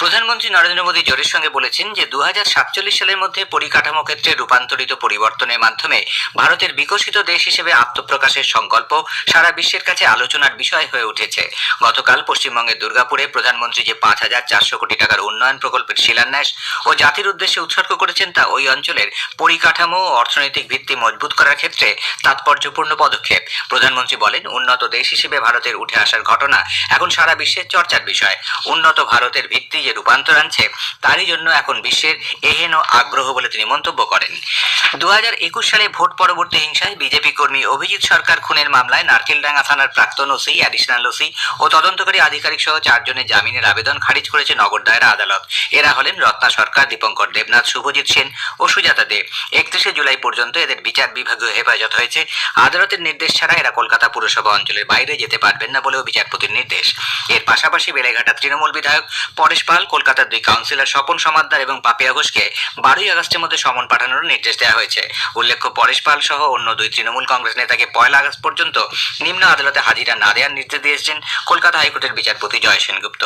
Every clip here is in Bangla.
প্রধানমন্ত্রী নরেন্দ্র মোদী জোরের সঙ্গে বলেছেন যে দু হাজার সাতচল্লিশ সালের মধ্যে পরিকাঠামো ক্ষেত্রে রূপান্তরিত পরিবর্তনের মাধ্যমে ভারতের বিকশিত দেশ হিসেবে আত্মপ্রকাশের সংকল্প সারা বিশ্বের কাছে আলোচনার বিষয় হয়ে উঠেছে। গতকাল পশ্চিমবঙ্গের দুর্গাপুরে প্রধানমন্ত্রী যে পাঁচ হাজার চারশো কোটি টাকার উন্নয়ন প্রকল্পের শিলান্যাস ও জাতির উদ্দেশ্যে উৎসর্গ করেছেন তা ওই অঞ্চলের পরিকাঠামো ও অর্থনৈতিক ভিত্তি মজবুত করার ক্ষেত্রে তাৎপর্যপূর্ণ পদক্ষেপ। প্রধানমন্ত্রী বলেন, উন্নত দেশ হিসেবে ভারতের উঠে আসার ঘটনা এখন সারা বিশ্বের চর্চার বিষয়। উন্নত ভারতের ভিত্তি যে রূপান্তর আনছে, তারই জন্য এখন বিশ্বের এহেন আগ্রহ বলে তিনি মন্তব্য করেন। দু সালে ভোট পরবর্তী হিংসায় বিজেপি কর্মী অভিজিৎ সরকার খুনের মামলায় নারকেলডাঙ্গা থানার প্রাক্তন ওসি অ্যাডিশনাল ওসি ও তদন্তকারী আধিকারিক সহ চারজনের জামিনের আবেদন খারিজ করেছে নগর দায়রা আদালত। এরা হলেন রত্না সরকার, দীপঙ্কর দেবনাথ, শুভজিৎ সেন ও সুজাতা দে। একত্রিশে জুলাই পর্যন্ত এদের বিচার বিভাগীয় হেফাজত হয়েছে। আদালতের নির্দেশ ছাড়া এরা কলকাতা পুরসভা অঞ্চলের বাইরে যেতে পারবেন না বলেও বিচারপতির নির্দেশ। এর পাশাপাশি বেলেঘাটা তৃণমূল বিধায়ক পরেশ পাল কলকাতার দুই কাউন্সিলর স্বপন সমাদ্দার এবং পাপিয়া ঘোষকে বারোই আগস্টের মধ্যে সমন পাঠানোর নির্দেশ দেওয়া হয়েছে। উল্লেখ্য, পরেশ পাল সহ অন্য দুই তৃণমূল কংগ্রেস নেতাকে পয়লা আগস্ট পর্যন্ত নিম্ন আদালতে হাজিরা না দেওয়ার নির্দেশ দিয়েছেন কলকাতা হাইকোর্টের বিচারপতি জয় সেনগুপ্ত।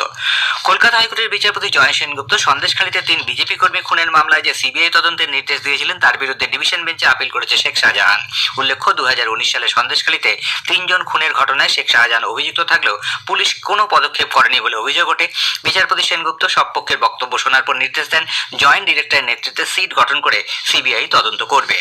কলকাতা হাইকোর্টের বিচারপতি জয় সেনগুপ্ত সন্দেশখালীতে তিন বিজেপি কর্মী খুনের মামলায় যে সিবিআই তদন্তের নির্দেশ দিয়েছিলেন, তার বিরুদ্ধে ডিভিশন বেঞ্চে আপিল করেছে শেখ শাহজাহান। উল্লেখ্য দু সালে সন্দেশখালীতে তিনজন খুনের ঘটনায় শেখ শাহজাহান অভিযুক্ত থাকলেও পুলিশ কোনো পদক্ষেপ করেনি বলে অভিযোগ ওঠে। বিচারপতি সেনগুপ্ত সব পক্ষের বক্তব্য শোনার পর নির্দেশ দেন জয়েন্ট ডিরেক্টরের নেতৃত্বে সিট গঠন করে সিবিআই তদন্ত করবে।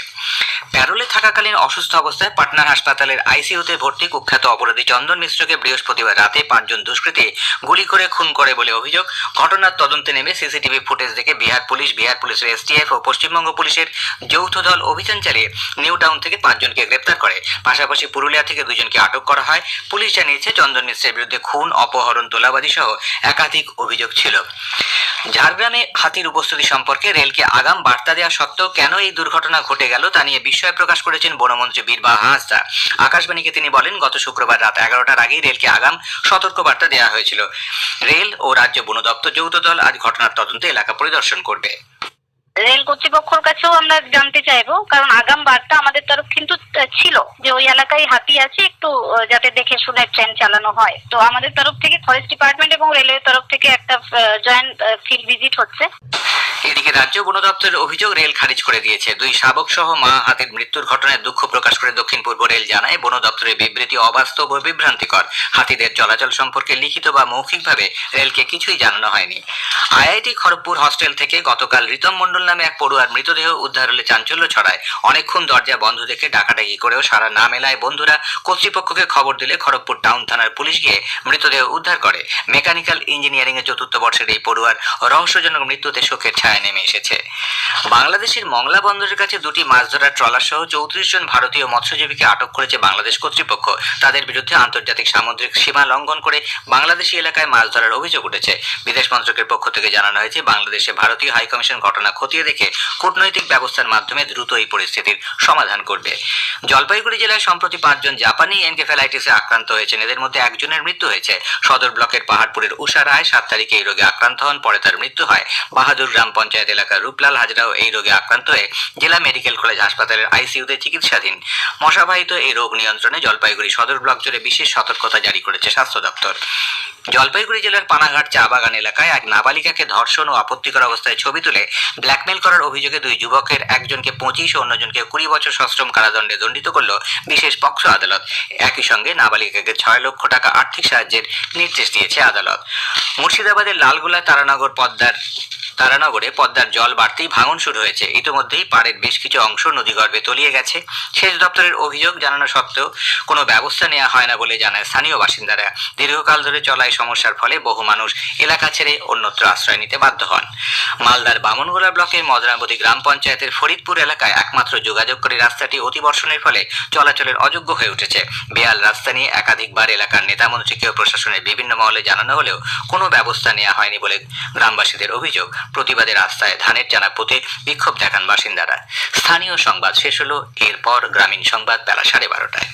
প্যারোলে থাকাকালীন অসুস্থ অবস্থায় পাটনার হাসপাতালের আইসিইউতে ভর্তি কুখ্যাত অপরাধী চন্দন মিশ্রকে বৃহস্পতিবার রাতে পাঁচজন দুষ্কৃতী গুলি করে খুন করে বলে অভিযোগ। ঘটনার তদন্তে নেমে সিসিটিভি ফুটেজ দেখে বিহার পুলিশ, বিহার পুলিশের এসটিএফ ও পশ্চিমবঙ্গ পুলিশের যৌথ দল অভিযান চালিয়ে নিউ টাউন থেকে পাঁচজনকে গ্রেপ্তার করে। পাশাপাশি পুরুলিয়া থেকে দুজনকে আটক করা হয়। পুলিশ জানিয়েছে, চন্দন মিশ্রের বিরুদ্ধে খুন, অপহরণ, তোলাবাজি সহ একাধিক অভিযোগ ছিল। ঝাড়গ্রামে হাতির উপস্থিতি সম্পর্কে রেলকে আগাম বার্তা দেওয়া সত্ত্বেও কেন এই দুর্ঘটনা ঘটে গেল তা নিয়ে বিস্ময় প্রকাশ করেছেন বনমন্ত্রী বীরবাহা হাঁসদা। আকাশবাণীকে তিনি বলেন, গত শুক্রবার রাত এগারোটার আগেই রেলকে আগাম সতর্ক বার্তা দেওয়া হয়েছিল। রেল ও রাজ্য বন দপ্তর যৌথ দল আজ ঘটনার তদন্তে এলাকা পরিদর্শন করবে। রেল কর্তৃপক্ষের কাছেও আমরা জানতে চাইব, কারণ আগাম বার্তা আমাদের তরফ কিন্তু ছিল। যে ওই এলাকায় হাতি আছে, একটু যাতে দেখে শুনে ট্রেন চালানো হয়। তো আমাদের তরফ থেকে ফরেস্ট ডিপার্টমেন্ট এবং রেলওয়ে তরফ থেকে একটা জয়েন্ট ফিল্ড ভিজিট হচ্ছে। রাজ্য বন দপ্তরের অভিযোগ রেল খারিজ করে দিয়েছে। দুই শাবক সহ মা হাতির মৃত্যুর ঘটনায় দুঃখ প্রকাশ করে দক্ষিণ পূর্ব রেল জানায় বন দপ্তরের বিবৃতি অবাস্তব ও বিভ্রান্তিকর। হাতিদের চলাচল সম্পর্কে লিখিত বা মৌখিকভাবে রেলকে কিছুই জানানো হয়নি। আইআইটি খড়গপুর হস্টেল থেকে গতকাল রিতম মণ্ডল নামে এক পড়ুয়ার মৃতদেহ উদ্ধার হলে চাঞ্চল্য ছড়ায়। অনেকক্ষণ দরজা বন্ধ দেখে ডাকাডাকি করেও সারা না মেলায় বন্ধুরা কর্তৃপক্ষকে খবর দিলে খড়গপুর টাউন থানার পুলিশ গিয়ে মৃতদেহ উদ্ধার করে। মেকানিক্যাল ইঞ্জিনিয়ারিং এর চতুর্থ বর্ষের এই পড়ুয়ার রহস্যজনক মৃত্যুতে শোকের ছায়া নেমে। এসেছে। বাংলাদেশের মংলা বন্দরের কাছে দুটি মাছ ধরার ট্রলার সহ চৌত্রিশ জন ভারতীয় মৎস্যজীবীকে আটক করেছে বাংলাদেশ কর্তৃপক্ষ। তাদের বিরুদ্ধে আন্তর্জাতিক সামুদ্রিক সীমা লঙ্ঘন করে বাংলাদেশি এলাকায় মাছ ধরার অভিযোগ উঠেছে। বিদেশ মন্ত্রকের পক্ষ থেকে জানানো হয়েছে, বাংলাদেশে ভারতীয় হাইকমিশন ঘটনা খতিয়ে দেখে কূটনৈতিক ব্যবস্থার মাধ্যমে দ্রুত এই পরিস্থিতির সমাধান করবে। জলপাইগুড়ি জেলায় সম্প্রতি পাঁচজন জাপানি এনকেফেলাইটিসে আক্রান্ত হয়েছেন। এদের মধ্যে একজনের মৃত্যু হয়েছে। সদর ব্লকের পাহাড়পুরের উষা রায় সাত তারিখে এই রোগে আক্রান্ত হন, পরে তার মৃত্যু হয়। বাহাদুর গ্রাম পঞ্চায়েত এলাকার রূপলাল হাজরাও এই রোগে আক্রান্ত হয়ে জেলা মেডিকেল কলেজ হাসপাতালের আইসিইউতে চিকিৎসাধীন। মশাবাহিত এই রোগ নিয়ন্ত্রণে জলপাইগুড়ি সদর ব্লক জুড়ে বিশেষ সতর্কতা জারি করেছে স্বাস্থ্য দপ্তর। জলপাইগুড়ি জেলার পানাঘাট চা বাগান এলাকায় এক নাবালিকাকে ধর্ষণ ও আপত্তিকর অবস্থায় ছবি তুলে ব্ল্যাকমেল করার অভিযোগে দুই যুবকের একজনকে পঁচিশ ও অন্যজনকে কুড়ি বছর সশ্রম কারাদণ্ডে দণ্ডিত করল বিশেষ পক্সো আদালত। একই সঙ্গে নাবালিকাকে ছয় লক্ষ টাকা আর্থিক সাহায্যের নির্দেশ দিয়েছে আদালত। মুর্শিদাবাদের লালগোলা তারানগর পদ্মার তারানগরে পদ্মার জল বাড়তেই ভাঙন শুরু হয়েছে। ইতিমধ্যেই পাড়ের বেশ কিছু অংশ নদীগর্ভে তলিয়ে গেছে। সেচ দপ্তরের অভিযোগ জানানো সত্ত্বেও কোনো ব্যবস্থা নেওয়া হয় না বলে জানায় স্থানীয় বাসিন্দারা। দীর্ঘকাল ধরে চলা এই সমস্যার ফলে বহু মানুষ এলাকা ছেড়ে অন্যত্র আশ্রয় নিতে বাধ্য হন। মালদার বামনগোলা ব্লকের মদরাবতী গ্রাম পঞ্চায়েতের ফরিদপুর এলাকায় একমাত্র যোগাযোগকারী রাস্তাটি অতিবর্ষণের ফলে চলাচলের অযোগ্য হয়ে উঠেছে। বেয়াল রাস্তা নিয়ে একাধিকবার এলাকার নেতামন্ত্রীকে ও প্রশাসনের বিভিন্ন মহলে জানানো হলেও কোনো ব্যবস্থা নেওয়া হয়নি বলে গ্রামবাসীদের অভিযোগ। প্রতিবাদে রাস্তায় ধানের চানা পুঁতে বিক্ষোভ দেখান বাসিন্দারা। স্থানীয় সংবাদ শেষ হলো, এরপর গ্রামীণ সংবাদ বেলা সাড়ে বারোটায়।